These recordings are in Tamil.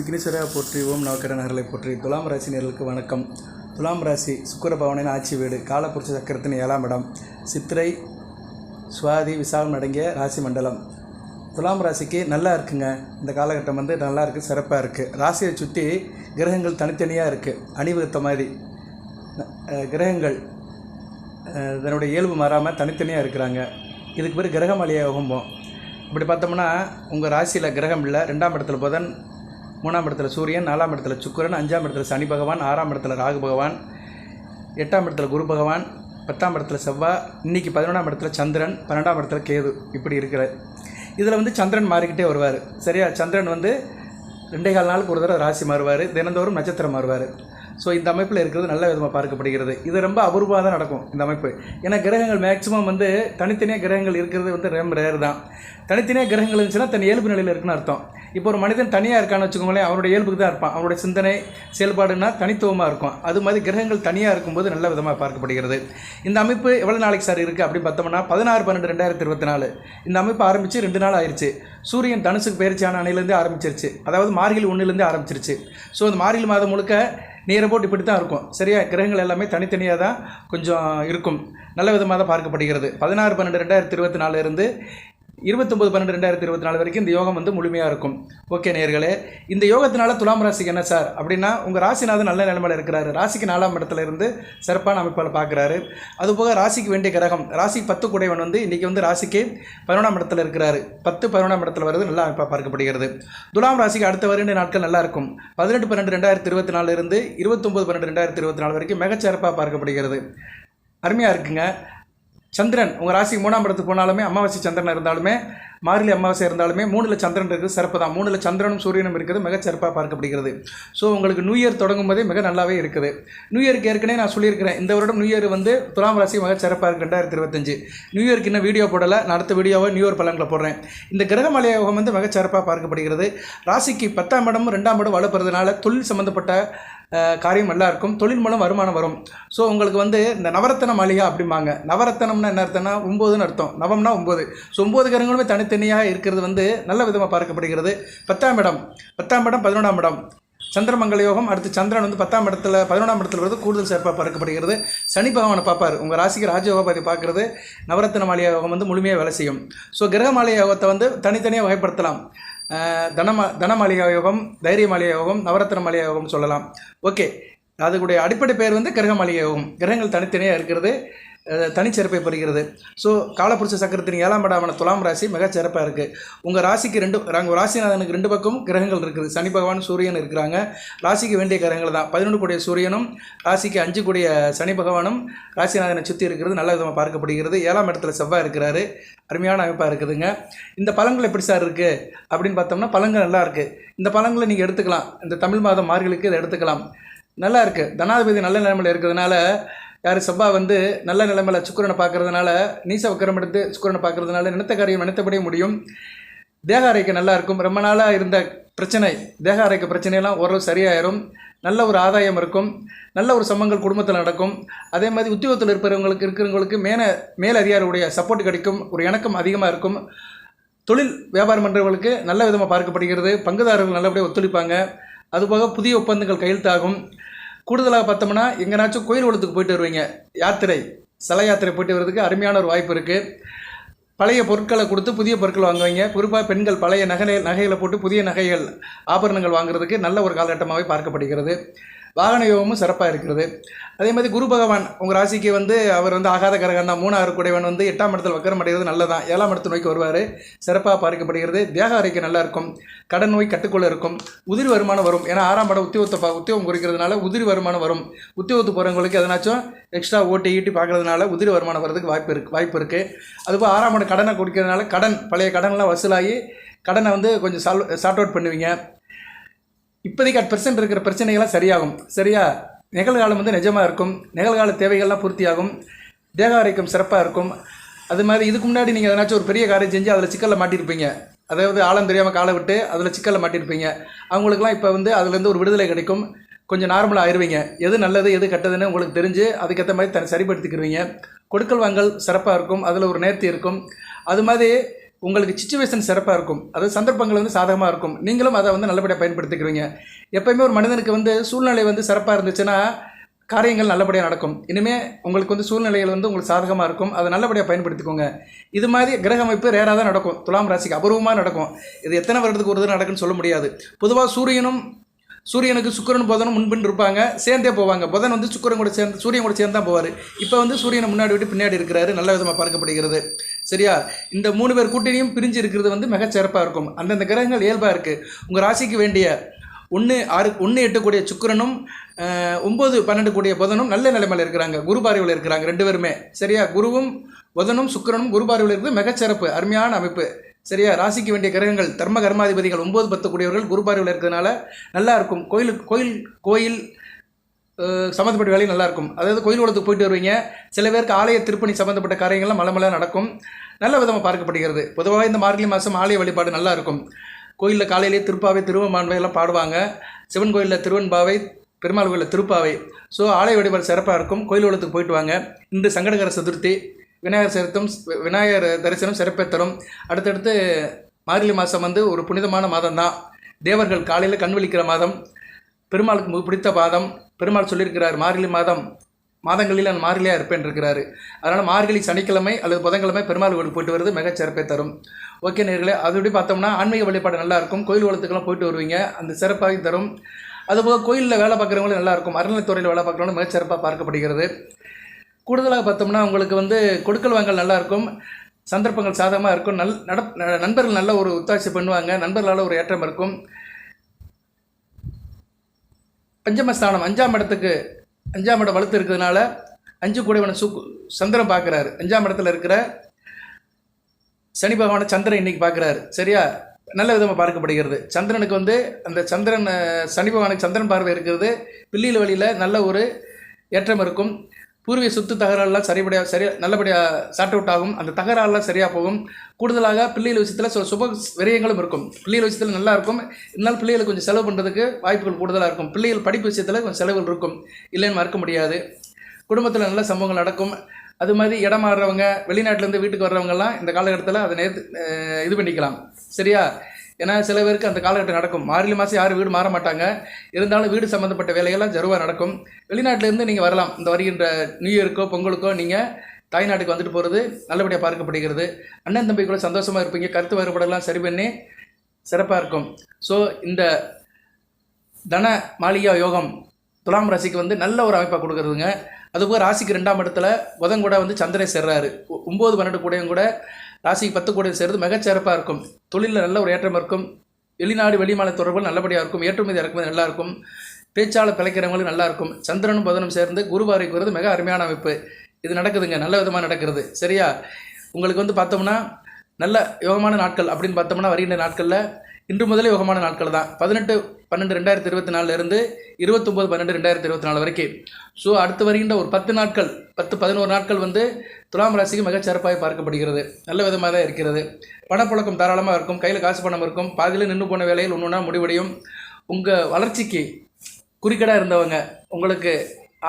விக்னேஸ்வரா போற்றி ஓம் நவக்கரநகர்களை போற்றி. துலாம் ராசினியர்களுக்கு வணக்கம். துலாம் ராசி சுக்கர பவனின் ஆட்சி வீடு காலப்புரட்சி சக்கரத்தின் ஏழாம் இடம். சித்திரை சுவாதி விசாலம் அடங்கிய ராசி மண்டலம். துலாம் ராசிக்கு நல்லா இருக்குங்க. இந்த காலகட்டம் வந்து நல்லா இருக்குது சிறப்பாக இருக்குது ராசியை சுற்றி கிரகங்கள் தனித்தனியாக இருக்குது அணிவகுத்த மாதிரி. கிரகங்கள் இதனுடைய இயல்பு மாறாமல் தனித்தனியாக இருக்கிறாங்க. இதுக்கு பேர் கிரகமலையாக போகும் இப்படி பார்த்தோம்னா உங்கள் ராசியில் கிரகம் இல்லை ரெண்டாம் இடத்துல புதன் மூணாம் இடத்துல சூரியன் நாலாம் இடத்துல சுக்கிரன் அஞ்சாம் இடத்துல சனி பகவான் ஆறாம் இடத்துல ராகு பகவான் எட்டாம் இடத்துல குரு பகவான் பத்தாம் இடத்துல செவ்வாய் இன்றைக்கி பதினொன்றாம் இடத்துல சந்திரன் பன்னெண்டாம் இடத்துல கேது. இப்படி இருக்கிற இதில் வந்து சந்திரன் மாறிக்கிட்டே வருவார். சரியா? சந்திரன் வந்து ரெண்டே கால் நாளுக்கு ஒரு தடவை ராசி மாறுவார். தினந்தோறும் நட்சத்திரம் மாறுவார். ஸோ இந்த அமைப்பில் இருக்கிறது நல்ல விதமாக பார்க்கப்படுகிறது. இது ரொம்ப அபூர்வாக தான் நடக்கும் இந்த அமைப்பு. ஏன்னா கிரகங்கள் மேக்ஸிமம் வந்து தனித்தனியாக கிரகங்கள் இருக்கிறது வந்து ரொம்ப ரேர் தான். தனித்தனியாக கிரகங்கள் இருந்துச்சுன்னா தன் இயல்பு நிலையில் இருக்குன்னு அர்த்தம். இப்போ ஒரு மனிதன் தனியாக இருக்கான்னு வச்சுக்கோங்களேன் அவருடைய இயல்புக்கு தான் இருப்பான். அவருடைய சிந்தனை செயல்பாடுனா தனித்துவமாக இருக்கும். அது மாதிரி கிரகங்கள் தனியாக இருக்கும்போது நல்ல விதமாக பார்க்கப்படுகிறது. இந்த அமைப்பு எவ்வளோ நாளைக்கு சார் இருக்குது அப்படின்னு பார்த்தோம்னா பதினாறு பன்னெண்டு ரெண்டாயிரத்தி இருபத்தி நாலு இந்த அமைப்பு ஆரம்பித்து ரெண்டு நாள் ஆயிடுச்சு சூரியன் தனுசுக்கு பயிற்சியான அணையிலேருந்து ஆரம்பிச்சிருச்சு. அதாவது மார்கழி ஒன்றுலேருந்து ஆரம்பிச்சிருச்சு. ஸோ இந்த மார்கழி மாதம் முழுக்க நேர போட்டு இப்படி தான் இருக்கும். சரியா? கிரகங்கள் எல்லாமே தனித்தனியாக தான் கொஞ்சம் இருக்கும். நல்ல விதமாக தான் பார்க்கப்படுகிறது. பதினாறு பன்னெண்டு ரெண்டாயிரத்தி இருபத்தி நாலுலேருந்து இருபத்தொம்பது பன்னெண்டு ரெண்டாயிரத்தி இருபத்தி நாலு வரைக்கும் இந்த யோகம் வந்து முழுமையாக இருக்கும். ஓகே நேர்களே இந்த யோகத்தினால துலாம் ராசிக்கு என்ன சார்? அப்படின்னா உங்கள் ராசிநாதன் நல்ல நிலைமையில் இருக்கிறாரு. ராசிக்கு நாலாம் இடத்துல இருந்து சிறப்பான அமைப்பால் பார்க்குறாரு அதுபோக ராசிக்கு வேண்டிய கிரகம் ராசி பத்து குடைவன் வந்து இன்றைக்கி வந்து ராசிக்கு பதினொன்றாம் இடத்துல இருக்கிறாரு. பத்து பதினொன்றாம் இடத்துல வருது நல்ல அமைப்பாக பார்க்கப்படுகிறது. துலாம் ராசிக்கு அடுத்த வருட நாட்கள் நல்லா இருக்கும். பதினெட்டு பன்னெண்டு ரெண்டாயிரத்தி இருபத்தி நாலுலேருந்து இருபத்தொம்பது பன்னெண்டு ரெண்டாயிரத்தி இருபத்தி நாலு வரைக்கும் மிகச்சிறப்பாக பார்க்கப்படுகிறது. அருமையாக இருக்குங்க. சந்திரன் உங்கள் ராசிக்கு மூணாம் இடத்துக்கு போனாலுமே அமாவாசை சந்திரன் இருந்தாலுமே மாரிலி அமாவாசை இருந்தாலுமே மூணில் சந்திரன் இருக்குது சிறப்பு தான் மூணில் சந்திரனும் சூரியனும் இருக்கிறது மிக சிறப்பாக பார்க்கப்படுகிறது. ஸோ உங்களுக்கு நியூ இயர் தொடங்கும் போதே மிக நல்லாவே இருக்குது. நியூ இயருக்கு ஏற்கனவே நான் சொல்லியிருக்கிறேன். இந்த வருடம் நியூ இயர் வந்து துலாம் ராசி மிக சிறப்பாக இருக்குது ரெண்டாயிரத்தி இருபத்தஞ்சு நியூ இயர்க்கு இன்னும் வீடியோ போடலை. நான் அடுத்த வீடியோவை நியூ இயர் பலன்களை போடுறேன். இந்த கிரக யோகம் வந்து மிக சிறப்பாக பார்க்கப்படுகிறது. ராசிக்கு பத்தாம் இடம் ரெண்டாம் இடம் வலுப்புறதுனால தொழில் சம்மந்தப்பட்ட காரியம் நல்லா இருக்கும் தொழில் மூலம் வருமானம் வரும். ஸோ உங்களுக்கு வந்து இந்த நவரத்தன மாளிகை அப்படிம்பாங்க. நவரத்தனம்னா என்ன அர்த்தம்னா ஒம்போதுன்னு அர்த்தம். நவம்னா ஒம்பது. ஸோ ஒம்பது கிரகங்களுமே தனித்தனியாக இருக்கிறது வந்து நல்ல விதமாக பார்க்கப்படுகிறது. பத்தாம் இடம். பத்தாம் இடம் பதினொன்றாம் இடம். சந்திரமங்கல யோகம் அடுத்து சந்திரன் வந்து பத்தாம் இடத்துல பதினொன்றாம் இடத்துல வருது கூடுதல் சிறப்பாக பார்க்கப்படுகிறது. சனி பகவானை பார்ப்பார். உங்கள் ராசிக்கு ராஜயோகபதி பார்க்குறது. நவரத்ன மாளிகை யோகம் வந்து முழுமையாக வேலை செய்யும். ஸோ கிரக மாளிகை யோகத்தை வந்து தனித்தனியாக வகைப்படுத்தலாம். தனமா தனமாளிகா யோகம் தைரிய மாளிகா யோகம் நவரத்ன மாளிகா யோகம் சொல்லலாம். ஓகே. அதுக்குடைய அடிப்படை பெயர் வந்து கிரக மாளிகை யோகம் கிரகங்கள் தனித்தனியாக இருக்கிறது. தனிச்சிறப்பை பெறுகிறது. ஸோ காலப்புருஷ சக்கரத்தின் ஏழாம் இடமான துலாம் ராசி மிக சிறப்பாக இருக்குது உங்கள் ராசிக்கு ரெண்டு உங்கள் ராசிநாதனுக்கு ரெண்டு பக்கம் கிரகங்கள் இருக்குது. சனி பகவான் சூரியன் இருக்கிறாங்க. ராசிக்கு வேண்டிய கிரகங்கள் தான். பதினொன்று கூடிய சூரியனும் ராசிக்கு அஞ்சு கூடிய சனி பகவானும் ராசிநாதனை சுற்றி இருக்கிறது நல்ல விதமாக பார்க்கப்படுகிறது. ஏழாம் இடத்துல செவ்வாய் இருக்கிறாரு. அருமையான அமைப்பாக இருக்குதுங்க. இந்த பழங்கள் எப்படி சார் இருக்குது அப்படின்னு பார்த்தோம்னா பழங்கள் நல்லா இருக்குது இந்த பழங்களை நீங்கள் எடுத்துக்கலாம். இந்த தமிழ் மாதம் மார்களுக்கு இதை எடுத்துக்கலாம். நல்லா இருக்குது தனாதிபதி நல்ல நிலைமையில் இருக்கிறதுனால யார் செவ்வாய் வந்து நல்ல நிலைமையில் சுக்கிரனை பார்க்கறதுனால நீச வக்கரம் எடுத்து சுக்கிரனை பார்க்கறதுனால நினைத்த காரியம் நினைத்தபடியே முடியும். தேக அறைக்கு நல்லா இருக்கும். ரொம்ப நாளாக இருந்த பிரச்சனை தேக அறைக்கு பிரச்சனையெல்லாம் ஓரளவு சரியாயிரும். நல்ல ஒரு ஆதாயம் இருக்கும். நல்ல ஒரு சம்பங்கள் குடும்பத்தில் நடக்கும். அதே மாதிரி உத்தியோகத்தில் இருப்பவங்களுக்கு இருக்கிறவங்களுக்கு மேலே மேலதிகாரியுடைய சப்போர்ட் கிடைக்கும். ஒரு இணக்கம் அதிகமாக இருக்கும். தொழில் வியாபாரம் பண்ணுறவங்களுக்கு நல்ல விதமாக பார்க்கப்படுகிறது. பங்குதாரர்கள் நல்லபடியாக ஒத்துழைப்பாங்க. அதுபோக புதிய ஒப்பந்தங்கள் கையெழுத்தாகும். கூடுதலாக பார்த்தோம்னா எங்கேனாச்சும் கோயில் குளத்துக்கு போயிட்டு வருவீங்க. யாத்திரை சிலை யாத்திரை போயிட்டு வர்றதுக்கு அருமையான ஒரு வாய்ப்பு இருக்குது பழைய பொருட்களை கொடுத்து புதிய பொருட்கள் வாங்குவீங்க. குறிப்பாக பெண்கள் பழைய நகை நகைகளை போட்டு புதிய நகைகள் ஆபரணங்கள் வாங்குறதுக்கு நல்ல ஒரு காலகட்டமாகவே பார்க்கப்படுகிறது. வாகன யோகமும் சிறப்பாக இருக்கிறது. அதே மாதிரி குரு பகவான் உங்கள் ராசிக்கு வந்து அவர் வந்து ஆகாத கரகன் தான் மூணாறு குடைவன் வந்து எட்டாம் இடத்தில் வக்கரம் அடைகிறது நல்லதான் ஏழாம் இடத்து நோய்க்கு வருவார். சிறப்பாக பார்க்கப்படுகிறது. தேக ஆரோக்கியம் நல்லா இருக்கும். கடன் நோய் கட்டுக்குள்ளே இருக்கும். உதிரி வருமானம் வரும். ஏன்னா ஆறாம் படம் உத்தியோகத்தை பா- உத்தியோகம் குறிக்கிறதுனால உதிரி வருமானம் வரும். உத்தியோகத்து போகிறவங்களுக்கு எதனாச்சும் எக்ஸ்ட்ரா ஓட்டி ஈட்டி பார்க்கறதுனால உதிரி வருமானம் வரதுக்கு வாய்ப்பு இருக்கு வாய்ப்பு இருக்குது அதுபோல் ஆறாம் படம் கடனை கொடுக்கிறதுனால கடன் பழைய கடன்லாம் வசூலாகி கடனை வந்து கொஞ்சம் சால்வ் சார்ட் அவுட் பண்ணுவீங்க. இப்போதைக்கு அட் பிரசன்ட் இருக்கிற பிரச்சனைகள்லாம் சரியாகும். சரியா? நிகழ்காலம் வந்து நிஜமாக இருக்கும். நிகழ்கால தேவைகள்லாம் பூர்த்தியாகும். தேக ஆரோக்கியம் சிறப்பாக இருக்கும். அது மாதிரி இதுக்கு முன்னாடி நீங்கள் எதனாச்சும் ஒரு பெரிய காரியம் செஞ்சு அதில் சிக்கலில் மாட்டியிருப்பீங்க அதாவது ஆழம் தெரியாமல் காலை விட்டு அதில் சிக்கலில் மாட்டியிருப்பீங்க அவங்களுக்குலாம் இப்போ வந்து அதுலேருந்து ஒரு விடுதலை கிடைக்கும். கொஞ்சம் நார்மலாக ஆயிடுவீங்க எது நல்லது எது கெட்டதுன்னு உங்களுக்கு தெரிஞ்சு அதுக்கேற்ற மாதிரி தன்னை சரிப்படுத்திக்கிடுவீங்க கொடுக்கல் வாங்கல் சிறப்பாக இருக்கும். அதில் ஒரு நேர்த்தி இருக்கும். அது மாதிரி உங்களுக்கு சுச்சுவேஷன் சிறப்பாக இருக்கும். அது சந்தர்ப்பங்கள் வந்து சாதகமாக இருக்கும். நீங்களும் அதை வந்து நல்லபடியாக பயன்படுத்திக்கிறீங்க. எப்பயுமே ஒரு மனிதனுக்கு வந்து சூழ்நிலை வந்து சிறப்பாக இருந்துச்சுன்னா காரியங்கள் நல்லபடியாக நடக்கும். இனிமேல் உங்களுக்கு வந்து சூழ்நிலைகள் வந்து உங்களுக்கு சாதகமாக இருக்கும். அதை நல்லபடியாக பயன்படுத்திக்கோங்க. இது மாதிரி கிரக அமைப்பு ரேராக தான் நடக்கும். துலாம் ராசிக்கு அபூர்வமாக நடக்கும். இது எத்தனை வருடத்துக்கு ஒரு தடவை நடக்குன்னு சொல்ல முடியாது. பொதுவாக சூரியனும் சூரியனுக்கு சுக்கரன் புதனும் முன்பின் இருப்பாங்க சேர்ந்தே போவாங்க. புதன் வந்து சுக்கிரன் கூட சேர்ந்து சூரியன் கூட சேர்ந்து தான் போவார். இப்போ வந்து சூரியனை முன்னாடி விட்டு பின்னாடி இருக்கிறாரு நல்ல விதமாக பார்க்கப்படுகிறது. சரியா? இந்த மூணு பேர் கூட்டணியும் பிரிஞ்சு இருக்கிறது வந்து மிகச்சிறப்பாக இருக்கும். அந்தந்த கிரகங்கள் இயல்பாக இருக்குது உங்கள் ராசிக்கு வேண்டிய ஒன்று ஆறு ஒன்று எட்டக்கூடிய சுக்கிரனும் ஒம்பது பன்னெண்டு கூடிய புதனும் நல்ல நிலைமையில் இருக்கிறாங்க. குரு பார்வையில் இருக்கிறாங்க ரெண்டு பேருமே. சரியா? குருவும் புதனும் சுக்கிரனும் குரு பார்வையில் இருக்கிறது மிகச்சிறப்பு அருமையான அமைப்பு. சரியா? ராசிக்கு வேண்டிய கிரகங்கள் தர்ம கர்மாதிபதிகள் ஒம்பது பத்து கூடியவர்கள் குருபார்வையில் இருக்கிறதுனால நல்லா இருக்கும். கோயில் கோயில் கோயில் சம்மந்தப்பட்ட வேலையும் நல்லா இருக்கும். அதாவது கோயில் குளத்துக்கு போயிட்டு வருவீங்க. சில பேருக்கு ஆலய திருப்பணி சம்மந்தப்பட்ட காரியங்கள்லாம் மலமல நடக்கும். நல்ல விதமாக பார்க்கப்படுகிறது. பொதுவாக இந்த மார்கழி மாதம் ஆலய வழிபாடு நல்லா இருக்கும். கோயிலில் காலையிலேயே திருப்பாவை திருவமான்வை எல்லாம் பாடுவாங்க. சிவன் கோயிலில் திருவன்பாவை பெருமாள் கோயிலில் திருப்பாவை. ஸோ ஆலய வழிபாடு சிறப்பாக இருக்கும். கோயில் குளத்துக்கு போயிட்டு வாங்க. இன்று சங்கடகர சதுர்த்தி. விநாயகர் சதுர்த்தம் விநாயகர் தரிசனம் சிறப்பை தரும் அடுத்தடுத்து மார்கழி மாதம் வந்து ஒரு புனிதமான மாதம் தான் தேவர்கள் காலையில் கண் விழிக்கிற மாதம் பெருமாளுக்கு மிக பிடித்த மாதம் பெருமாள் சொல்லியிருக்கிறார் மார்கழி மாதம் மாதங்களில் நான் மார்கழியாக இருப்பேன் இருக்கிறாரு அதனால் மார்கழி சனிக்கிழமை அல்லது புதன்கிழமை பெருமாள் கோயிலுக்கு போயிட்டு வருது மிக சிறப்பை தரும் ஓகே நேர்களே அதோடய பார்த்தோம்னா ஆன்மீக வழிபாடு நல்லாயிருக்கும் கோயில் குளத்துக்கெல்லாம் போயிட்டு வருவீங்க அந்த சிறப்பாக தரும். அதுபோக கோயிலில் வேலை பார்க்குறவங்களும் நல்லாயிருக்கும் அறநிலைத்துறையில் வேலை பார்க்குறவங்களும் மிகச்சிறப்பாக பார்க்கப்படுகிறது. கூடுதலாக பார்த்தோம்னா உங்களுக்கு வந்து கொடுக்கல் வாங்கல் நல்லாயிருக்கும் சந்தர்ப்பங்கள் சாதகமாக இருக்கும் நல் நட ந- நண்பர்கள் நல்ல ஒரு ஒத்தாட்சி பண்ணுவாங்க நண்பர்களால் ஒரு ஏற்றம் இருக்கும். பஞ்சமஸ்தானம் அஞ்சாம் இடத்துக்கு அஞ்சாம் இடம் வலுத்து இருக்கிறதுனால அஞ்சு கூடவன சு சந்திரன் பார்க்குறாரு. அஞ்சாம் இடத்துல இருக்கிற சனி பகவான சந்திரன் இன்னைக்கு பார்க்குறாரு. சரியா? நல்ல விதமாக பார்க்கப்படுகிறது. சந்திரனுக்கு வந்து அந்த சந்திரன் சனி பகவானுக்கு சந்திரன் பார்வை இருக்கிறது. பில்லியில் வழியில் நல்ல ஒரு ஏற்றம் இருக்கும். பூர்வீக சொத்து தகராறுலாம் சரிபடியாக சரி நல்லபடியாக சார்ட் அவுட் ஆகும். அந்த தகராறுலாம் சரியாக போகும். கூடுதலாக பிள்ளைகள் விஷயத்தில் சில சுப விரயங்களும் இருக்கும். பிள்ளைகள் விஷயத்தில் நல்லா இருக்கும். இருந்தாலும் பிள்ளைகளுக்கு கொஞ்சம் செலவு பண்ணுறதுக்கு வாய்ப்புகள் கூடுதலாக இருக்கும். பிள்ளைகள் படிப்பு விஷயத்தில் கொஞ்சம் செலவுகள் இருக்கும். இல்லைன்னு மறக்க முடியாது. குடும்பத்தில் நல்ல சம்பவங்கள் நடக்கும். அது மாதிரி இடம் மாறுறவங்க வெளிநாட்டிலேருந்து வீட்டுக்கு வர்றவங்கலாம் இந்த காலகட்டத்தில் அதை நேர்த்து இது பண்ணிக்கலாம். சரியா? ஏன்னா சில பேருக்கு அந்த காலகட்டம் நடக்கும். மார்கழி மாதம் யாரும் வீடு மாற மாட்டாங்க. இருந்தாலும் வீடு சம்மந்தப்பட்ட வேலையெல்லாம் ஜருவாக நடக்கும். வெளிநாட்டிலேருந்து நீங்கள் வரலாம். இந்த வருகின்ற நியூ இயருக்கோ பொங்கலுக்கோ நீங்கள் தாய்நாட்டுக்கு வந்துட்டு போகிறது நல்லபடியாக பார்க்கப்படுகிறது. அண்ணன் தம்பி கூட சந்தோஷமாக இருப்பீங்க. கருத்து வேறுபாடெல்லாம் சரி பண்ணி சிறப்பாக இருக்கும். ஸோ இந்த தன மாளிகா யோகம் துலாம் ராசிக்கு வந்து நல்ல ஒரு அமைப்பாக கொடுக்குறதுங்க. அதுபோக ராசிக்கு ரெண்டாம் இடத்துல புதன் கூட வந்து சந்திரன் சேர்றாரு. ஒ- ஒம்பது பன்னெண்டு கூடையும் கூட ராசிக்கு பத்து கூடையும் சேர்றது மிகச்சிறப்பாக இருக்கும். தொழிலில் நல்ல ஒரு ஏற்றம் இருக்கும். வெளிநாடு வெளிமாநில தொடர்புகள் நல்லபடியாக இருக்கும். ஏற்றுமதி இறக்குமதி நல்லா இருக்கும். பேச்சாளர் பிழைக்கிறவங்களுக்கு நல்லா இருக்கும். சந்திரனும் புதனும் சேர்ந்து குருவாரிக்குறது வருது மிக அருமையான அமைப்பு. இது நடக்குதுங்க. நல்ல விதமாக நடக்கிறது. சரியா? உங்களுக்கு வந்து பார்த்தோம்னா நல்ல யோகமான நாட்கள் அப்படின்னு பார்த்தோம்னா வருகின்ற நாட்களில் இன்று முதலே யோகமான நாட்கள் தான் பதினெட்டு பன்னெண்டு ரெண்டாயிரத்தி இருபத்தி நாலுலேருந்து இருபத்தொம்போது பன்னெண்டு ரெண்டாயிரத்தி இருபத்தி நாலு வரைக்கும் ஸோ அடுத்து வருகின்ற ஒரு பத்து நாட்கள் பத்து பதினோரு நாட்கள் வந்து துலாம் ராசிக்கு மிகச் சிறப்பாக பார்க்கப்படுகிறது. நல்ல விதமாக தான் இருக்கிறது. பணப்புழக்கம் தாராளமாக இருக்கும். கையில் காசு பணம் இருக்கும். பாதியில் நின்று போன வேலையில் ஒன்று ஒன்றா முடிவடையும். உங்கள் வளர்ச்சிக்கு குறுக்கீடாக இருந்தவங்க உங்களுக்கு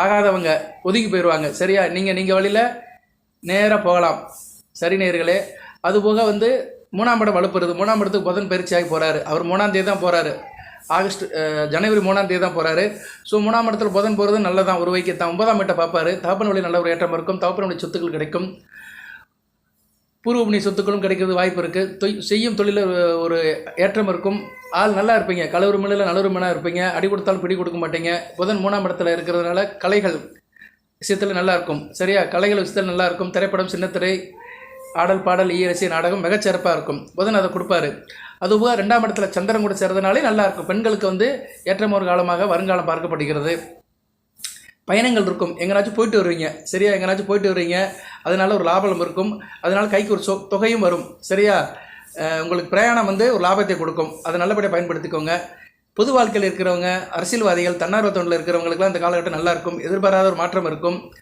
ஆகாதவங்க ஒதுக்கி போயிடுவாங்க சரியா? நீங்கள் நீங்கள் வழியில் நேராக போகலாம். சரி நேர்களே அதுபோக வந்து மூணாம் இடம் வலுப்புறது. மூணாம் இடத்துக்கு புதன் பயிற்சியாகி போகிறாரு அவர் மூணாம் தேதி தான் போகிறாரு ஆகஸ்ட் ஜனவரி மூணாம் தேதி தான் போகிறாரு ஸோ மூணாம் இடத்துல புதன் போகிறது நல்லதான். ஒரு வைக்கு தான். ஒன்பதாம் இடத்தை பார்ப்பாரு. தகப்பன் வழி நல்ல ஒரு ஏற்றம் இருக்கும். தகப்பன் வழி சொத்துக்கள் கிடைக்கும். பூர்வபுணி சொத்துக்களும் கிடைக்கிறது வாய்ப்பு இருக்குது தொய் செய்யும் தொழிலில் ஒரு- ஏற்றம் இருக்கும். ஆள் நல்லா இருப்பீங்க. கலவரு மில்லில் நல்லொரு இருப்பீங்க. அடி கொடுத்தாலும் பிடி கொடுக்க மாட்டீங்க. புதன் மூணாம் இடத்துல இருக்கிறதுனால கலைகள் விஷயத்தில் நல்லாயிருக்கும் சரியா? கலைகள் விஷயத்தில் நல்லா இருக்கும். திரைப்படம் சின்னத்திரை ஆடல் பாடல் ஈரசி நாடகம் மிகச்சிறப்பாக இருக்கும். புதன் அதை கொடுப்பாரு. அதுபோக ரெண்டாம் இடத்துல சந்திரன் கூட சேர்றதுனாலே நல்லா இருக்கும். பெண்களுக்கு வந்து ஏற்றம் ஒரு காலமாக வருங்காலம் பார்க்கப்படுகிறது. பயணங்கள் இருக்கும். எங்கேனாச்சும் போயிட்டு வருவீங்க. சரியா? எங்கேனாச்சும் போயிட்டு வருவீங்க. அதனால ஒரு லாபம் இருக்கும். அதனால கைக்கு ஒரு சொ தொகையும் வரும். சரியா? உங்களுக்கு பிரயாணம் வந்து ஒரு லாபத்தை கொடுக்கும். அதை நல்லபடியாக பயன்படுத்திக்கோங்க. பொது வாழ்க்கையில் இருக்கிறவங்க அரசியல்வாதிகள் தன்னார்வ தொண்டில் இருக்கிறவங்களுக்குலாம் இந்த காலகட்டம் நல்லா இருக்கும். எதிர்பாராத ஒரு மாற்றம் இருக்கும்.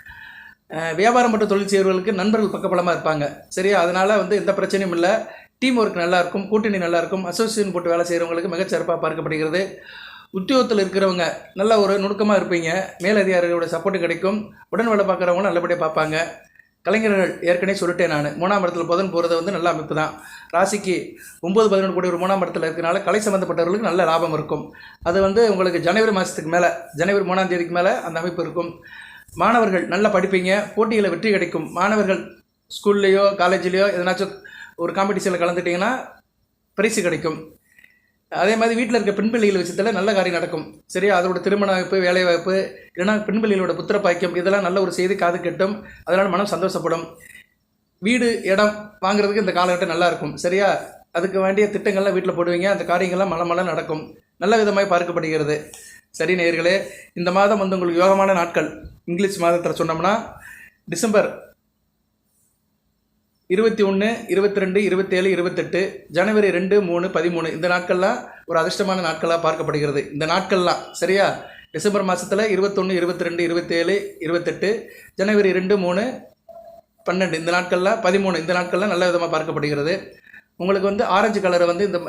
வியாபாரம் மற்றும் தொழில் செய்வர்களுக்கு நண்பர்கள் பக்கபலமாக இருப்பாங்க. சரியா? அதனால் வந்து எந்த பிரச்சனையும் இல்லை. டீம் ஒர்க் நல்லா இருக்கும் கூட்டணி நல்லா இருக்கும் அசோசியேஷன் போட்டு வேலை செய்கிறவங்களுக்கு மிகச்சிறப்பாக பார்க்கப்படுகிறது. உத்தியோகத்தில் இருக்கிறவங்க நல்ல ஒரு நுணுக்கமாக இருப்பீங்க. மேலதிகாரிகளோட சப்போர்ட் கிடைக்கும். உடன் வேலை பார்க்குறவங்களும் நல்லபடியாக பார்ப்பாங்க. கலைஞர்கள் ஏற்கனவே சொல்லிட்டேன் நான். மூணாம் இடத்துல புதன் போகிறது வந்து நல்ல அமைப்பு தான். ராசிக்கு ஒம்பது பதினொன்று கோடி ஒரு மூணாம் இடத்துல இருக்கனால கலை சம்மந்தப்பட்டவர்களுக்கு நல்ல லாபம் இருக்கும். அது வந்து உங்களுக்கு ஜனவரி மாதத்துக்கு மேலே ஜனவரி மூணாம் தேதிக்கு மேலே அந்த அமைப்பு இருக்கும். மாணவர்கள் நல்லா படிப்பீங்க போட்டியில் வெற்றி கிடைக்கும். மாணவர்கள் ஸ்கூல்லையோ காலேஜ்லேயோ எதனாச்சும் ஒரு காம்படிஷனில் கலந்துட்டிங்கன்னா பரிசு கிடைக்கும். அதே மாதிரி வீட்டில் இருக்க பெண்பிள்ளைகள் விஷயத்தில் நல்ல காரியம் நடக்கும். சரியா? அதோட திருமண வாய்ப்பு வேலை வாய்ப்பு இல்லைன்னா பெண்பிள்ளைகளோட புத்திர பாக்கியம் இதெல்லாம் நல்ல ஒரு செய்தி காது கட்டும். அதனால் மனம் சந்தோஷப்படும். வீடு இடம் வாங்குறதுக்கு இந்த காலகட்டம் நல்லா இருக்கும். சரியா? அதுக்கு வேண்டிய திட்டங்கள்லாம் வீட்டில் போடுவீங்க. அந்த காரியங்கள்லாம் மல மலம் நடக்கும். நல்ல விதமாக பார்க்கப்படுகிறது. சரி நேயர்களே இந்த மாதம் வந்து உங்களுக்கு யோகமான நாட்கள். இங்கிலீஷ் மாதத்தில் சொன்னோம்னா டிசம்பர் இருபத்தி ஒன்று இருபத்தி ரெண்டு இருபத்தேழு இருபத்தெட்டு ஜனவரி ரெண்டு மூணு பதிமூணு இந்த நாட்கள்லாம் ஒரு அதிர்ஷ்டமான நாட்களாக பார்க்கப்படுகிறது. இந்த நாட்கள்லாம் சரியா? டிசம்பர் மாதத்தில் இருபத்தொன்று இருபத்தி ரெண்டு இருபத்தேழு இருபத்தெட்டு ஜனவரி ரெண்டு மூணு பன்னெண்டு இந்த நாட்கள்லாம் பதிமூணு இந்த நாட்கள்லாம் நல்ல விதமாக பார்க்கப்படுகிறது. உங்களுக்கு வந்து ஆரஞ்சு கலரை வந்து இந்த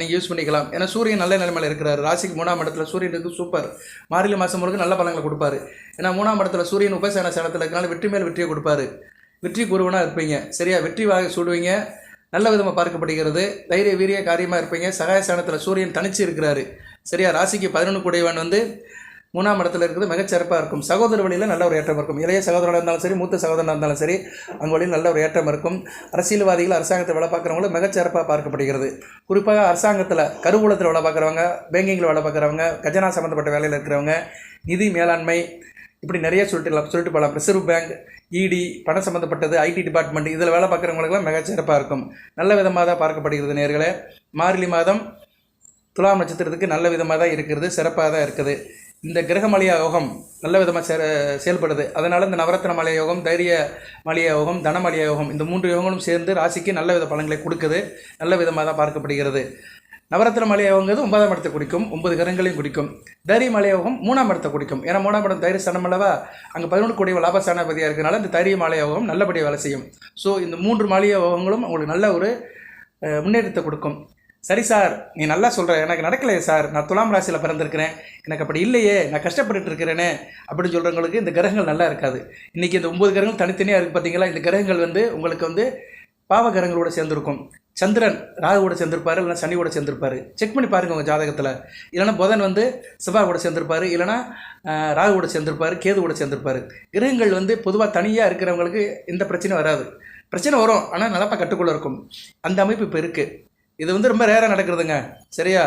நீங்கள் யூஸ் பண்ணிக்கலாம். ஏன்னா சூரியன் நல்ல நிலைமையில் இருக்கிறார். ராசிக்கு மூணாம் இடத்துல சூரியன் இருக்குது சூப்பர் மார்கழி மாதம் முழுக்க நல்ல பலங்களை கொடுப்பாரு. ஏன்னா மூணாம் இடத்துல சூரியன் உபசேன சேனத்தில் இருக்கனால வெற்றி மேல் வெற்றியை கொடுப்பாரு. வெற்றி குருவனாக இருப்பீங்க. சரியா? வெற்றி வாக சூடுவீங்க. நல்ல விதமாக பார்க்கப்படுகிறது. தைரிய வீரிய காரியமாக இருப்பீங்க. சகாய சேனத்தில் சூரியன் தனிச்சு இருக்கிறாரு. சரியா? ராசிக்கு பதினொன்று குடைவன் வந்து மூணாம் இடத்துல இருக்கிறது மிகச்சிறப்பாக இருக்கும். சகோதர வழியில் நல்ல ஒரு ஏற்றம் இருக்கும். இளைய சகோதரனாக இருந்தாலும் சரி மூத்த சகோதரனாக இருந்தாலும் சரி அவங்க வழியில் நல்ல ஒரு ஏற்றம் இருக்கும். அரசியல்வாதிகள் அரசாங்கத்தை வேலை பார்க்குறவங்களும் மிகச்சிறப்பாக பார்க்கப்படுகிறது. குறிப்பாக அரசாங்கத்தில் கருவூலத்தில் வேலை பார்க்குறவங்க பேங்கிங்கில் வேலை பார்க்குறவங்க கஜனா சம்மந்தப்பட்ட வேலையில் இருக்கிறவங்க நிதி மேலாண்மை இப்படி நிறைய சொல்லிட்டு சொல்லிட்டு போகலாம். ரிசர்வ் பேங்க் இடி பணம் சம்மந்தப்பட்டது ஐடி டிபார்ட்மெண்ட் இதில் வேலை பார்க்குறவங்களுக்குலாம் மிகச்சிறப்பாக இருக்கும். நல்ல விதமாக தான் பார்க்கப்படுகிறது நேர்களே. மார்கழி மாதம் துலாம் நட்சத்திரத்துக்கு நல்ல விதமாக தான் இருக்கிறது சிறப்பாக தான் இருக்குது. இந்த கிரகமலையா யோகம் நல்ல விதமாக செ செயல்படுது. அதனால் இந்த நவரத்ன மலைய யோகம் தைரிய மலைய யோகம் தனமலைய யோகம் இந்த மூன்று யோகங்களும் சேர்ந்து ராசிக்கு நல்ல வித பலன்களை கொடுக்குது. நல்ல விதமாக தான் பார்க்கப்படுகிறது. நவரத்ன மலையோகங்கிறது ஒன்பதாம் இடத்தை குடிக்கும் ஒன்பது கிரகங்களையும் குடிக்கும் தைரிய மலையோகம் மூணாம் இடத்தை குடிக்கும் ஏன்னா மூணாம் இடம் தைரிய ஸ்தானம் அல்லவா? அங்கே பதினொன்று கோடி லாபஸ்தானபதியாக இருக்கிறனால இந்த தைரிய மலையோகம் நல்லபடியாக வேலை செய்யும். ஸோ இந்த மூன்று மலையோகங்களும் உங்களுக்கு நல்ல ஒரு முன்னேற்றத்தை கொடுக்கும். சரி சார் நீ நல்லா சொல்கிற எனக்கு நடக்கலையே சார். நான் துலாம் ராசியில் பிறந்திருக்கிறேன். எனக்கு அப்படி இல்லையே. நான் கஷ்டப்பட்டுட்டு இருக்கிறேனே. அப்படின்னு சொல்கிறவங்களுக்கு இந்த கிரகங்கள் நல்லா இருக்காது. இன்றைக்கி இந்த ஒம்பது கிரகங்கள் தனித்தனியாக இருக்குது பார்த்தீங்களா இந்த கிரகங்கள் வந்து உங்களுக்கு வந்து பாவ கிரகங்களோட சேர்ந்துருக்கும். சந்திரன் ராகுவோட சேர்ந்திருப்பாரு இல்லைனா சனியோட சேர்ந்திருப்பாரு. செக் பண்ணி பாருங்கள் உங்கள் ஜாதகத்தில். இல்லைன்னா புதன் வந்து செவ்வாயோட கூட சேர்ந்திருப்பாரு இல்லைன்னா ராகுவோட சேர்ந்திருப்பாரு கேதுவோட சேர்ந்திருப்பாரு. கிரகங்கள் வந்து பொதுவாக தனியாக இருக்கிறவங்களுக்கு இந்த பிரச்சனை வராது. பிரச்சனை வரும். ஆனால் நடப்பா கட்டுக்குள்ளே இருக்கும். அந்த அமைப்பு இப்போ இருக்குது இது வந்து ரொம்ப ரேராக நடக்கிறதுங்க. சரியா?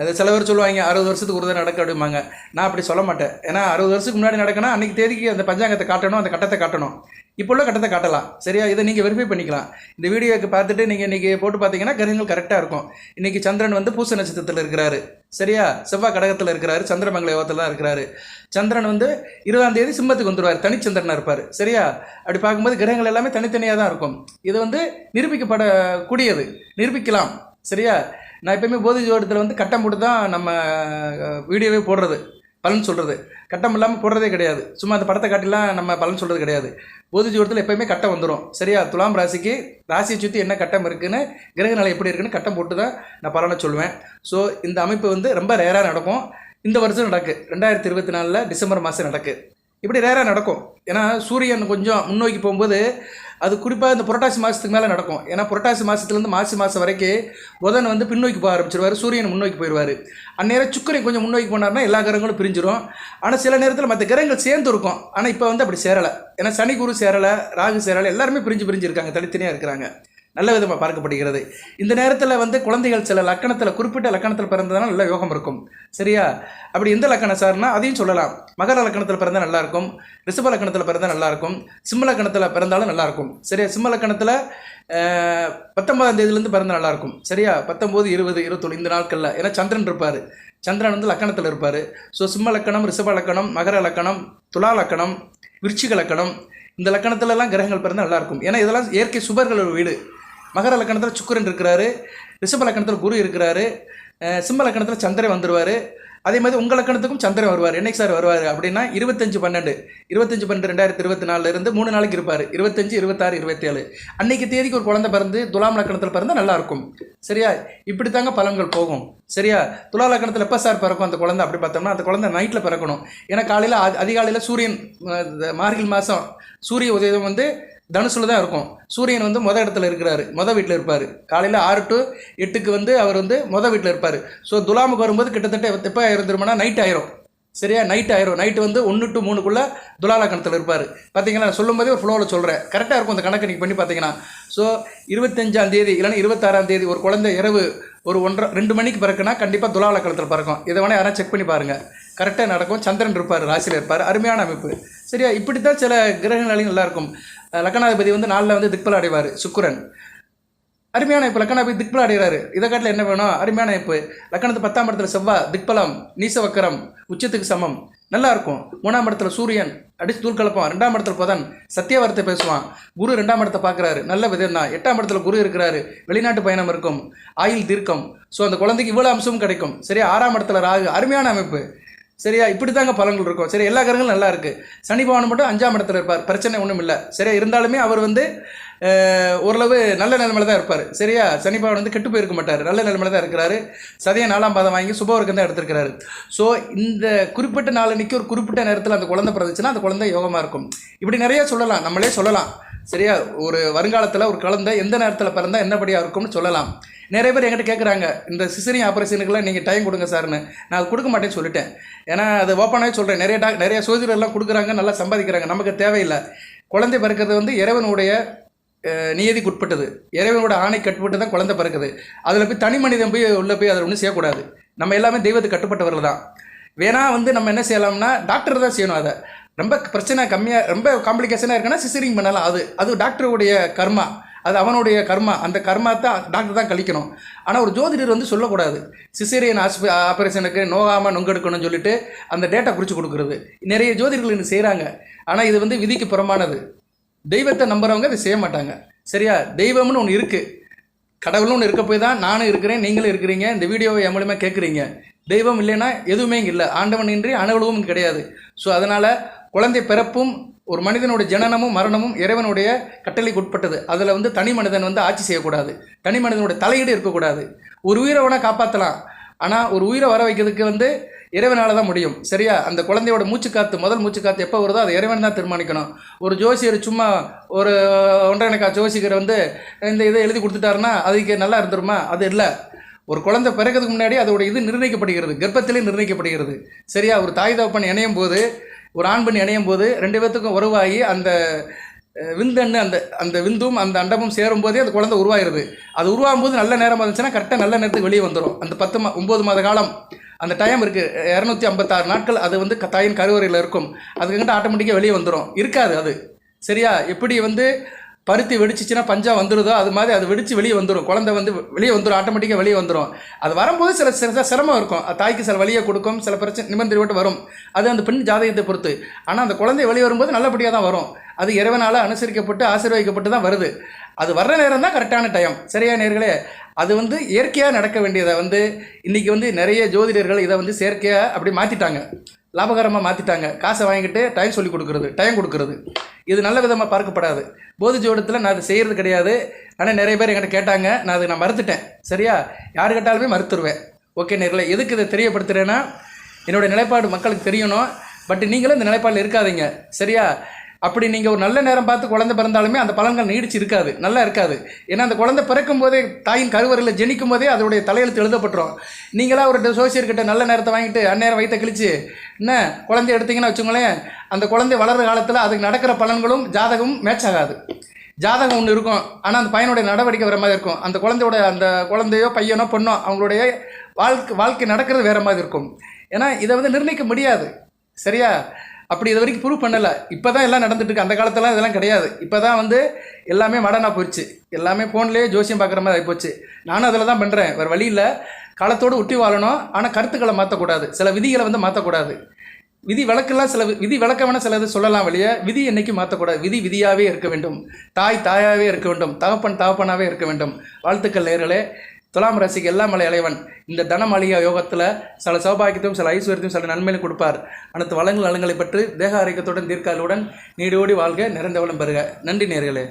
அது சில பேர் சொல்லுவாங்க அறுபது வருஷத்துக்கு ஒரு தடவை நடக்க அப்படிம்பாங்க. நான் அப்படி சொல்ல மாட்டேன். ஏன்னா அறுபது வருஷத்துக்கு முன்னாடி நடக்கணும் அன்றைக்கி தேதிக்கு அந்த பஞ்சாங்கத்தை காட்டணும் அந்த கட்டத்தை காட்டணும். இப்போ உள்ள கட்டத்தை காட்டலாம். சரியா? இதை நீங்கள் வெரிஃபை பண்ணிக்கலாம். இந்த வீடியோக்கு பார்த்துட்டு நீங்கள் இன்றைக்கி போட்டு பார்த்தீங்கன்னா கிரகங்கள் கரெக்டாக இருக்கும். இன்றைக்கி சந்திரன் வந்து பூச நட்சத்திரத்தில் இருக்கிறாரு. சரியா? செவ்வாய் கடகத்தில் இருக்கிறாரு சந்திரமங்கல யோகத்தில் தான் இருக்கிறாரு. சந்திரன் வந்து இருபதாம் தேதி சிம்மத்துக்கு வந்துடுவார் தனிச்சந்திரனாக இருப்பார். சரியா? அப்படி பார்க்கும்போது கிரகங்கள் எல்லாமே தனித்தனியாக தான் இருக்கும். இது வந்து நிரூபிக்கப்படக்கூடியது. நிரூபிக்கலாம். சரியா? நான் எப்பயுமே போதி ஜோடத்தில் வந்து கட்டம் போட்டு தான் நம்ம வீடியோவே போடுறது பலன் சொல்கிறது கட்டம் இல்லாமல் போடுறதே கிடையாது. சும்மா அந்த படத்தை காட்டிலாம் நம்ம பலன் சொல்கிறது கிடையாது. போதி ஜோடத்தில் எப்பயுமே கட்டம் வந்துடும் சரியா? துலாம் ராசிக்கு ராசியை சுற்றி என்ன கட்டம் இருக்குன்னு கிரக நிலை எப்படி இருக்குன்னு கட்டம் போட்டு தான் நான் பலனை சொல்லுவேன். ஸோ இந்த அமைப்பு வந்து ரொம்ப ரேராக நடக்கும். இந்த வருஷம் நடக்கு. ரெண்டாயிரத்தி இருபத்தி நாலில் டிசம்பர் மாதம் நடக்கு. இப்படி ரேராக நடக்கும். ஏன்னா சூரியன் கொஞ்சம் முன்னோக்கி போகும்போது அது குறிப்பாக இந்த புரட்டாசி மாதத்துக்கு மேலே நடக்கும். ஏன்னா புரட்டாசி மாதத்துலேருந்து மாசி மாதம் வரைக்கும் புதன் வந்து பின்னோக்கி போக ஆரம்பிச்சிருவார் சூரியன் முன்னோக்கி போயிடுவார். அந்நேரம் சுக்கரன் கொஞ்சம் முன்னோக்கி போனார்னா எல்லா கிரகங்களும் பிரிஞ்சிரும். ஆனால் சில நேரத்தில் மற்ற கிரகங்கள் சேர்ந்து இருக்கும். ஆனால் இப்போ வந்து அப்படி சேரலை. ஏன்னா சனி குரு சேரலை ராகு சேரலை எல்லாருமே பிரிஞ்சு பிரிஞ்சு இருக்காங்க தனித்தனியாக இருக்கிறாங்க. நல்ல விதமாக பார்க்கப்படுகிறது. இந்த நேரத்தில் வந்து குழந்தைகள் சில லக்கணத்தில் குறிப்பிட்ட லக்கணத்தில் பிறந்ததுனால் நல்ல யோகம் இருக்கும். சரியா? அப்படி எந்த லக்கணம் சார்னா அதையும் சொல்லலாம். மகர லக்கணத்தில் பிறந்தால் நல்லாயிருக்கும் ரிஷப லக்கணத்தில் பிறந்தால் நல்லாயிருக்கும் சிம்ம லக்கணத்தில் பிறந்தாலும் நல்லா இருக்கும். சரியா? சிம்ம லக்கணத்தில் பத்தொன்பதாம் தேதியிலேருந்து பிறந்தால் நல்லாயிருக்கும் சரியா? பத்தொம்போது இருபது இருபத்தொன்று இந்த நாட்களில். ஏன்னா சந்திரன் இருப்பார். சந்திரன் வந்து லக்கணத்தில் இருப்பார். ஸோ சிம்ம லக்கணம் ரிஷப லக்கணம் மகர லக்கணம் துலா லக்கணம் விருச்சிக லக்கணம் இந்த லக்கணத்துலலாம் கிரகங்கள் பிறந்தால் நல்லாயிருக்கும் ஏன்னா இதெல்லாம் இயற்கை சுபர்கள் வீடு. மகர லக்கணத்தில் சுக்கரன் இருக்கிறாரு ரிஷப லக்கணத்தில் குரு இருக்கிறாரு சிம்ம லக்கணத்தில் சந்திரன் வந்துடுவார் அதே மாதிரி உங்கள் லக்கணத்துக்கும் சந்திரன் வருவார். என்னைக்கு சார் வருவார் அப்படின்னா இருபத்தஞ்சு பன்னெண்டு. இருபத்தஞ்சு பன்னெண்டு ரெண்டாயிரத்தி இருபத்தி நாலுலேருந்து மூணு நாளைக்கு இருப்பார். இருபத்தஞ்சு இருபத்தாறு இருபத்தேழு. அன்னைக்கு தேதிக்கு ஒரு குழந்தை பிறந்து துலாம் லக்கணத்தில் பிறந்தால் நல்லா இருக்கும். சரியா? இப்படி தாங்க பலன்கள் போகும். சரியா? துலா லக்கணத்தில் எப்போ சார் பிறக்கும் அந்த குழந்தை அப்படி பார்த்தோம்னா அந்த குழந்தை நைட்டில் பிறக்கணும். ஏன்னா காலையில் அதிகாலையில் சூரியன் இந்த மார்கழி மாதம் சூரிய உதயம் வந்து தனுசுல தான் இருக்கும். சூரியன் வந்து மொதல் இடத்துல இருக்கிறாரு. மொதல் வீட்டில் இருப்பார். காலையில் ஆறு டு எட்டுக்கு வந்து அவர் வந்து மொதல் வீட்டில் இருப்பார். ஸோ துலாமுக்கு வரும்போது கிட்டத்தட்ட எப்போ இருந்துருமானா நைட் ஆயிரும். சரியா? நைட் ஆயிரும். நைட்டு வந்து ஒன்று டு மூணுக்குள்ளே துலாலா கணத்தில் இருப்பார். பார்த்தீங்களா நான் சொல்லும்போதே ஒரு ஃப்ளோவில் சொல்கிறேன் கரெக்டாக இருக்கும் அந்த கணக்கு நீங்கள் பண்ணி பார்த்தீங்கன்னா ஸோ இருபத்தஞ்சாம் தேதி இல்லைன்னா இருபத்தாறாம் தேதி ஒரு குழந்தை இரவு ஒரு ஒன்றரை ரெண்டு மணிக்கு பிறக்குன்னா கண்டிப்பாக துலாலா கணத்தில் பிறக்கும். இதை வேணால் யாராவது செக் பண்ணி பாருங்கள் கரெக்டாக நடக்கும். சந்திரன் இருப்பார். ராசியில் இருப்பார். அருமையான அமைப்பு. சரியா? இப்படி தான் சில கிரகங்களையும் நல்லா லக்கணாதிபதி வந்து நாளில் வந்து திக்பல அடைவார் சுக்குரன். அருமையான இப்போ லக்கணாபதி திக்பல அடைகிறாரு. இதை காட்டில் என்ன வேணும்? அருமையான இப்போ லக்கணத்து பத்தாம் இடத்துல செவ்வாய் திக்பலம் நீசவக்கரம் உச்சத்துக்கு சமம். நல்லா இருக்கும். மூணாம் இடத்துல சூரியன் அடிச்சு தூள் கலப்பான். ரெண்டாம் இடத்துல புதன் சத்தியவார்த்தை பேசுவான். குரு ரெண்டாம் இடத்தை பார்க்குறாரு. நல்ல விதம் தான். எட்டாம் இடத்துல குரு இருக்கிறாரு. வெளிநாட்டு பயணம் இருக்கும். ஆயில் தீர்க்கம். ஸோ அந்த குழந்தைக்கு இவ்வளோ அம்சமும் கிடைக்கும். சரியா? ஆறாம் இடத்துல ராகு. அருமையான அமைப்பு. சரியா? இப்படி தாங்க பலன்கள் இருக்கும். சரி எல்லா கிரகங்களும் நல்லா இருக்கு. சனி பகவான் மட்டும் அஞ்சாம் இடத்துல இருப்பார். பிரச்சனை ஒன்றும் இல்லை. சரியா? இருந்தாலுமே அவர் வந்து ஓரளவு நல்ல நிலைமையில தான் இருப்பார். சரியா? சனி பகவான் வந்து கெட்டு போயிருக்க மாட்டார். நல்ல நிலைமையில தான் இருக்கிறாரு. சதய நாலாம் பாதம் வாங்கி சுபவர்க்கம் தான் எடுத்திருக்கிறாரு. ஸோ இந்த குறிப்பிட்ட நாளன்னைக்கு ஒரு குறிப்பிட்ட நேரத்தில் அந்த குழந்தை பிறந்துச்சுன்னா அந்த குழந்தை யோகமாக இருக்கும். இப்படி நிறைய சொல்லலாம். நம்மளே சொல்லலாம். சரியா? ஒரு வருங்காலத்தில் ஒரு குழந்தை எந்த நேரத்தில் பிறந்தால் என்னபடியாக இருக்கும்னு சொல்லலாம். நிறைய பேர் என்கிட்ட கேட்குறாங்க இந்த சிசரிங் ஆப்ரேஷனுக்குலாம் நீங்கள் டைம் கொடுங்க சார்னு. நான் அது கொடுக்க மாட்டேன்னு சொல்லிட்டேன். ஏன்னா அது ஓப்பனாகவே சொல்கிறேன் நிறைய டாக் நிறைய சோதிடர்லாம் கொடுக்குறாங்க நல்லா சம்பாதிக்கிறாங்க. நமக்கு தேவையில்லை. குழந்தை பிறக்கிறது வந்து இறைவனுடைய நியதிக்கு உட்பட்டது. இறைவனோட ஆணை கட்டுப்பட்டு தான் குழந்தை பிறக்குது. அதில் போய் தனி மனிதன் போய் உள்ளே போய் அதில் ஒன்றும் செய்யக்கூடாது. நம்ம எல்லாமே தெய்வத்துக்கு கட்டுப்பட்டவர்கள் தான். வேணால் வந்து நம்ம என்ன செய்யலாம்னா டாக்டர் தான் செய்யணும் அதை. ரொம்ப பிரச்சனை கம்மியாக ரொம்ப காம்ப்ளிகேஷனாக இருக்குன்னா சிசரிங் பண்ணலாம். அது அது டாக்டருடைய கர்மா. அது அவனுடைய கர்மா. அந்த கர்மா டாக்டர் தான் கழிக்கணும். ஆனால் ஒரு ஜோதிடர் வந்து சொல்லக்கூடாது. சிசேரியன் ஆஸ்பி ஆப்ரேஷனுக்கு நோகாமல் நொங்கெடுக்கணும்னு சொல்லிட்டு அந்த டேட்டா குறித்து கொடுக்குறது. நிறைய ஜோதிடர்கள் இன்னும் செய்கிறாங்க ஆனால் இது வந்து விதிக்கு புறமானது. தெய்வத்தை நம்புறவங்க இதை செய்ய மாட்டாங்க. சரியா? தெய்வம்னு ஒன்று இருக்குது கடவுளும் ஒன்று இருக்க போய் தான் நானும் இருக்கிறேன் நீங்களும் இருக்கிறீங்க. இந்த வீடியோவை என் மூலியமாக கேட்குறீங்க தெய்வம் இல்லைன்னா எதுவுமே இங்கே இல்லை. ஆண்டவன் இன்றி அணுகுலவும் கிடையாது. ஸோ அதனால் குழந்தை பிறப்பும் ஒரு மனிதனுடைய ஜனனமும் மரணமும் இறைவனுடைய கட்டளைக்கு உட்பட்டது. அதில் வந்து தனி மனிதன் வந்து ஆட்சி செய்யக்கூடாது. தனி மனிதனுடைய தலையீடு இருக்கக்கூடாது. ஒரு உயிரை வேணால் காப்பாற்றலாம் ஆனால் ஒரு உயிரை வர வைக்கிறதுக்கு வந்து இறைவனால் தான் முடியும். சரியா? அந்த குழந்தையோட மூச்சு காத்து முதல் மூச்சு காத்து எப்போ வருதோ அது இறைவன் தான் தீர்மானிக்கணும். ஒரு ஜோசியர் சும்மா ஒரு ஒன்றரை ஜோசிகர் வந்து இந்த இதை எழுதி கொடுத்துட்டாருன்னா அதுக்கு நல்லா இருந்துருமா? அது இல்லை. ஒரு குழந்தை பிறக்கிறதுக்கு முன்னாடி அதோட இது நிர்ணயிக்கப்படுகிறது. கர்ப்பத்திலே நிர்ணயிக்கப்படுகிறது. சரியா? ஒரு தாய் தகப்பன் இணையும் போது ஒரு ஆண் பெண் இணையும் போது ரெண்டு பேர்த்துக்கும் உறவாகி அந்த விந்தண்ணு அந்த அந்த விந்தும் அந்த அண்டமும் சேரும் போதே அந்த குழந்தை உருவாயிருது. அது உருவாகும் போது நல்ல நேரம் இருந்துச்சுன்னா கரெக்டாக நல்ல நேரத்துக்கு வெளியே வந்துடும் அந்த பத்து மா ஒம்பது மாத காலம் அந்த டைம் இருக்குது இரநூத்தி ஐம்பத்தாறு நாட்கள் அது வந்து தாயின் கருவறையில் இருக்கும். அதுக்கிட்ட ஆட்டோமேட்டிக்காக வெளியே வந்துடும் இருக்காது அது. சரியா? எப்படி வந்து பருத்தி வெடிச்சிச்சுன்னா பஞ்சா வந்துடுதோ அது மாதிரி அது வெடிச்சு வெளியே வந்துடும் குழந்தை வந்து வெளியே வந்துடும் ஆட்டோமேட்டிக்காக வெளியே வந்துடும் அது வரும்போது சில சில சிரமம் இருக்கும். அது தாய்க்கு சில வழியை கொடுக்கும் சில பிரச்சனை நிபந்தனை விட்டு வரும். அது அந்த பெண் ஜாதகத்தை பொறுத்து. ஆனால் அந்த குழந்தை வெளியே வரும்போது நல்லபடியாக தான் வரும். அது இறைவனால் அனுசரிக்கப்பட்டு ஆசீர்வதிக்கப்பட்டு தான் வருது. அது வர்ற நேரம் தான் கரெக்டான டைம் சரியா நேர்களே? அது வந்து இயற்கையாக நடக்க வேண்டியதை வந்து இன்றைக்கி வந்து நிறைய ஜோதிடர்கள் இதை வந்து செயற்கையாக அப்படி மாற்றிட்டாங்க லாபகரமாக மாற்றிட்டாங்க காசை வாங்கிட்டு டைம் சொல்லி கொடுக்குறது டைம் கொடுக்குறது. இது நல்ல விதமாக பார்க்கப்படாது. போதி ஜோடத்தில் நான் அதை செய்கிறது கிடையாது. ஆனால் நிறைய பேர் என்கிட்ட கேட்டாங்க. நான் அதை நான் மறுத்துட்டேன். சரியா? யார் கேட்டாலுமே மறுத்துருவேன். ஓகே நேரில். எதுக்கு இதை தெரியப்படுத்துகிறேன்னா என்னோடய நிலைப்பாடு மக்களுக்கு தெரியணும். பட் நீங்களும் இந்த நிலைப்பாடில் இருக்காதீங்க. சரியா? அப்படி நீங்கள் ஒரு நல்ல நேரம் பார்த்து குழந்தை பிறந்தாலுமே அந்த பலன்கள் நீடிச்சு இருக்காது நல்லா இருக்காது. ஏன்னா அந்த குழந்தை பிறக்கும் போதே தாயின் கருவறையில் ஜெனிக்கும் போதே அதோடைய தலையெழுத்து எழுதப்பட்டுரும். நீங்களாக ஒரு சோசியர்கிட்ட நல்ல நேரத்தை வாங்கிட்டு அந்நேரம் வயிற்ற கிழிச்சு என்ன குழந்தை எடுத்தீங்கன்னா வச்சுங்களேன் அந்த குழந்தை வளர்ற காலத்தில் அதுக்கு நடக்கிற பலன்களும் ஜாதகமும் மேட்ச் ஆகாது. ஜாதகம் ஒன்று இருக்கும். ஆனால் அந்த பையனுடைய நடவடிக்கை வேறு மாதிரி இருக்கும். அந்த குழந்தையோட அந்த குழந்தையோ பையனோ பொண்ணோ அவங்களுடைய வாழ்க்கை வாழ்க்கை நடக்கிறது வேறு மாதிரி இருக்கும். ஏன்னா இதை வந்து நிர்ணயிக்க முடியாது. சரியா? அப்படி இது வரைக்கும் ப்ரூவ் பண்ணலை. இப்போ தான் எல்லாம் நடந்துட்டுருக்கு அந்த காலத்தில் இதெல்லாம் கிடையாது. இப்போ தான் வந்து எல்லாமே மடனாக போயிடுச்சு எல்லாமே ஃபோன்லேயே ஜோசியம் பார்க்குற மாதிரி ஆகிப்போச்சு நானும் அதில் தான் பண்ணுறேன் வேறு வழியில் காலத்தோடு ஒட்டி வாழணும். ஆனால் கருத்துக்களை மாற்றக்கூடாது சில விதிகளை வந்து மாற்றக்கூடாது விதி விளக்கெல்லாம் சில விதி விளக்க வேணால் சிலது சொல்லலாம் வழியே விதி என்னைக்கும் மாற்றக்கூடாது விதி விதியாகவே இருக்க வேண்டும். தாய் தாயாகவே இருக்க வேண்டும். தகப்பன் தகப்பனாகவே இருக்க வேண்டும். வாழ்த்துக்கள் நேர்களே துலாம் ராசிக்கு எல்லாம் மலை இளைவன் இந்த தனமளிகா யோகத்தில் சில சௌபாகியத்தையும் சில ஐஸ்வர்யத்தையும் சில நன்மையிலும் கொடுப்பார். அனைத்து வளங்கள் நலங்களை பற்றி தேக ஆரோக்கியத்துடன் தீர்க்காலுடன் நீடோடி வாழ்க நிறைந்த வளம் பெறுக. நன்றி நேர்களே.